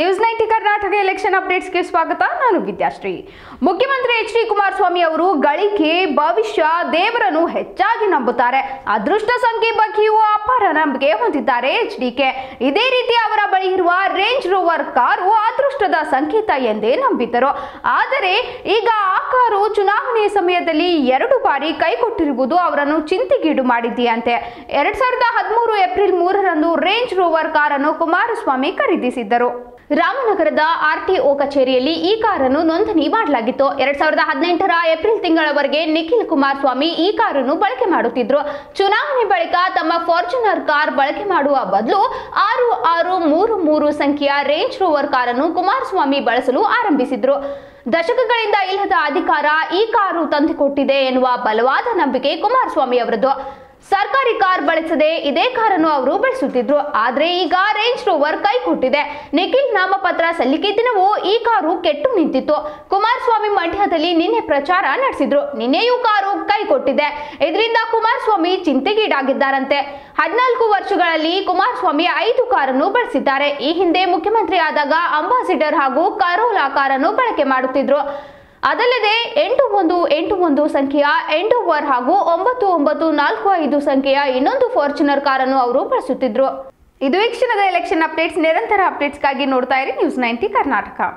News ninety Karnataka election ಅಪ್ಡೇಟ್ಸ್ಗೆ ಸ್ವಾಗತ. ನಾನು ವಿದ್ಯಾಶ್ರೀ. ಮುಖ್ಯಮಂತ್ರಿ ಎಚ್ ಡಿ ಕುಮಾರಸ್ವಾಮಿ ಅವರು ಗಳಿಕೆ ಭವಿಷ್ಯ ದೇವರನ್ನು ಹೆಚ್ಚಾಗಿ ನಂಬುತ್ತಾರೆ. ಅದೃಷ್ಟ ಸಂಖ್ಯೆ ಬಗ್ಗೆಯೂ ಅಪಾರ ನಂಬಿಕೆ ಹೊಂದಿದ್ದಾರೆ ಎಚ್ ಡಿಕೆ ಇದೇ ರೀತಿ ಅವರ ಬಳಿ ಇರುವ ರೇಂಜ್ ರೋವರ್ ಕಾರು ಅದೃಷ್ಟದ ಸಂಕೇತ ಎಂದೇ ನಂಬಿದ್ದರು. ಆದರೆ ಈಗ ಆ ಕಾರು ಚುನಾವಣೆಯ ಸಮಯದಲ್ಲಿ ಎರಡು ಬಾರಿ ಕೈಕೊಟ್ಟಿರುವುದು ಅವರನ್ನು ಚಿಂತೆಗೀಡು ಮಾಡಿದೆಯಂತೆ. ಎರಡ್ ಸಾವಿರದ ಹದಿಮೂರು ಏಪ್ರಿಲ್ ಮೂರರಂದು ರೇಂಜ್ ರೋವರ್ ಕಾರನ್ನು ಕುಮಾರಸ್ವಾಮಿ ಖರೀದಿಸಿದ್ದರು. ರಾಮನಗರದ ಆರ್ಟಿಒ ಕಚೇರಿಯಲ್ಲಿ ಈ ಕಾರನ್ನು ನೋಂದಣಿ ಮಾಡಲಾಗಿತ್ತು. ಎರಡ್ ಸಾವಿರದ ಹದಿನೆಂಟರ ಏಪ್ರಿಲ್ ತಿಂಗಳವರೆಗೆ ನಿಖಿಲ್ ಕುಮಾರಸ್ವಾಮಿ ಈ ಕಾರನ್ನು ಬಳಕೆ ಮಾಡುತ್ತಿದ್ರು. ಚುನಾವಣೆ ಬಳಿಕ ತಮ್ಮ ಫಾರ್ಚುನರ್ ಕಾರ್ ಬಳಕೆ ಮಾಡುವ ಬದಲು ಆರು ಆರು ಮೂರು ಮೂರು ಸಂಖ್ಯೆಯ ರೇಂಜ್ ರೋವರ್ ಕಾರನ್ನು ಕುಮಾರಸ್ವಾಮಿ ಬಳಸಲು ಆರಂಭಿಸಿದ್ರು. ದಶಕಗಳಿಂದ ಇಲ್ಲದ ಅಧಿಕಾರ ಈ ಕಾರು ತಂದುಕೊಟ್ಟಿದೆ ಎನ್ನುವ ಬಲವಾದ ನಂಬಿಕೆ ಕುಮಾರಸ್ವಾಮಿ ಅವರದ್ದು. ಸರ್ಕಾರಿ ಕಾರ್ ಬಳಸದೆ ಇದೇ ಕಾರನ್ನು ಅವರು ಬಳಸುತ್ತಿದ್ರು. ಆದ್ರೆ ಈಗ ರೇಂಜ್ ರೋವರ್ ಕೈ ಕೊಟ್ಟಿದೆ. ನಿಖಿಲ್ ನಾಮಪತ್ರ ಸಲ್ಲಿಕೆ ದಿನವೂ ಈ ಕಾರು ಕೆಟ್ಟು ನಿಂತಿತ್ತು. ಕುಮಾರಸ್ವಾಮಿ ಮಂಡ್ಯದಲ್ಲಿ ನಿನ್ನೆ ಪ್ರಚಾರ ನಡೆಸಿದ್ರು. ನಿನ್ನೆಯೂ ಕಾರು ಕೈ ಕೊಟ್ಟಿದೆ. ಇದರಿಂದ ಕುಮಾರಸ್ವಾಮಿ ಚಿಂತೆಗೀಡಾಗಿದ್ದಾರಂತೆ. ಹದಿನಾಲ್ಕು ವರ್ಷಗಳಲ್ಲಿ ಕುಮಾರಸ್ವಾಮಿ ಐದು ಕಾರನ್ನು ಬಳಸಿದ್ದಾರೆ. ಈ ಹಿಂದೆ ಮುಖ್ಯಮಂತ್ರಿ ಆದಾಗ ಅಂಬಾಸಿಡರ್ ಹಾಗೂ ಕರೋಲಾ ಕಾರನ್ನು ಬಳಕೆ ಮಾಡುತ್ತಿದ್ರು. ಅದಲ್ಲದೆ ಎಂಟು ಒಂದು ಎಂಟು ಒಂದು ಸಂಖ್ಯೆಯ ಎಂಡೋವರ್ ಹಾಗೂ ಒಂಬತ್ತು ಒಂಬತ್ತು, ನಾಲ್ಕು ಐದು ಸಂಖ್ಯೆಯ ಇನ್ನೊಂದು ಫಾರ್ಚುನರ್ ಕಾರನ್ನು ಅವರು ಬಳಸುತ್ತಿದ್ರು. ಇದು ಈ ಕ್ಷಣದ ಎಲೆಕ್ಷನ್ ಅಪ್ಡೇಟ್ಸ್. ನಿರಂತರ ಅಪ್ಡೇಟ್ಸ್ಗಾಗಿ ನೋಡ್ತಾ ಇರಿ. News ninety Karnataka.